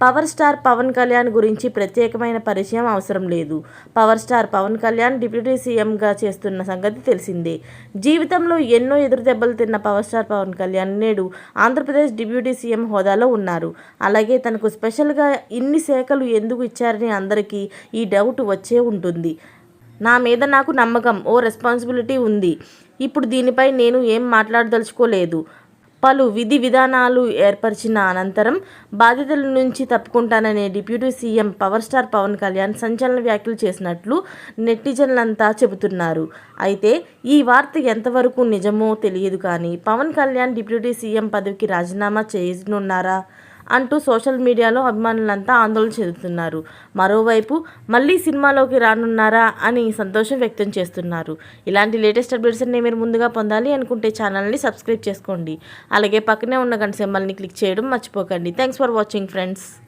Power star Pawan Kalyan గురించి ప్రత్యేకమైన పరిచయం అవసరం లేదు. Power star Pawan Kalyan deputy సీఎంగా చేస్తున్న సంగతి తెలిసిందే. జీవితంలో ఎన్నో ఎదురు దెబ్బలు తిన్న పవర్ స్టార్ పవన్ కళ్యాణ్ నేడు ఆంధ్రప్రదేశ్ డిప్యూటీ సీఎం హోదాలో ఉన్నారు. అలాగే తనకు స్పెషల్గా ఇన్ని శాఖలు ఎందుకు ఇచ్చారని అందరికీ ఈ డౌట్ వచ్చే ఉంటుంది. నా మీద నాకు నమ్మకం ఓ రెస్పాన్సిబిలిటీ ఉంది. ఇప్పుడు దీనిపై నేను ఏం మాట్లాడదలుచుకోలేదు. పలు విధి విధానాలు ఏర్పరిచిన అనంతరం బాధ్యతల నుంచి తప్పుకుంటాననే deputy CM power star Pawan Kalyan సంచలన వ్యాఖ్యలు చేసినట్లు నెటిజన్లంతా చెబుతున్నారు. అయితే ఈ వార్త ఎంతవరకు నిజమో తెలియదు కానీ పవన్ కళ్యాణ్ డిప్యూటీ సీఎం పదవికి రాజీనామా చేయనున్నారా? అంటూ సోషల్ మీడియాలో అభిమానులంతా ఆందోళన చెందుతున్నారు. మరోవైపు మళ్ళీ సినిమాలోకి రానున్నారా అని సంతోషం వ్యక్తం చేస్తున్నారు. ఇలాంటి లేటెస్ట్ అప్డేట్స్ అన్ని మీరు ముందుగా పొందాలి అనుకుంటే ఛానల్ని సబ్స్క్రైబ్ చేసుకోండి. అలాగే పక్కనే ఉన్న గంట సింబల్ని క్లిక్ చేయడం మర్చిపోకండి. Thanks for watching friends